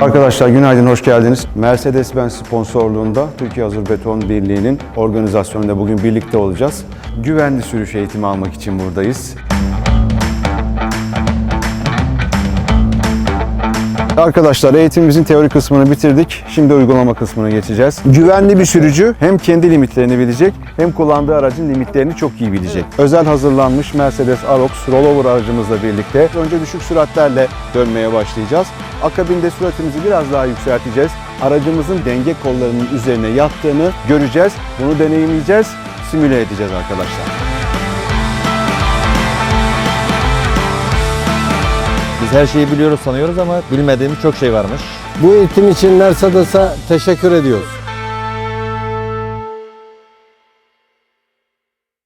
Arkadaşlar günaydın, hoş geldiniz. Mercedes-Benz sponsorluğunda Türkiye Hazır Beton Birliği'nin organizasyonunda bugün birlikte olacağız. Güvenli sürüş eğitimi almak için buradayız. Arkadaşlar eğitimimizin teori kısmını bitirdik. Şimdi uygulama kısmına geçeceğiz. Güvenli bir sürücü hem kendi limitlerini bilecek hem kullandığı aracın limitlerini çok iyi bilecek. Özel hazırlanmış Mercedes Arox rollover aracımızla birlikte önce düşük süratlerle dönmeye başlayacağız. Akabinde süratimizi biraz daha yükselteceğiz. Aracımızın denge kollarının üzerine yattığını göreceğiz. Bunu deneyimleyeceğiz, simüle edeceğiz arkadaşlar. Biz her şeyi biliyoruz sanıyoruz ama bilmediğimiz çok şey varmış. Bu eğitim için Mercedes'e teşekkür ediyoruz.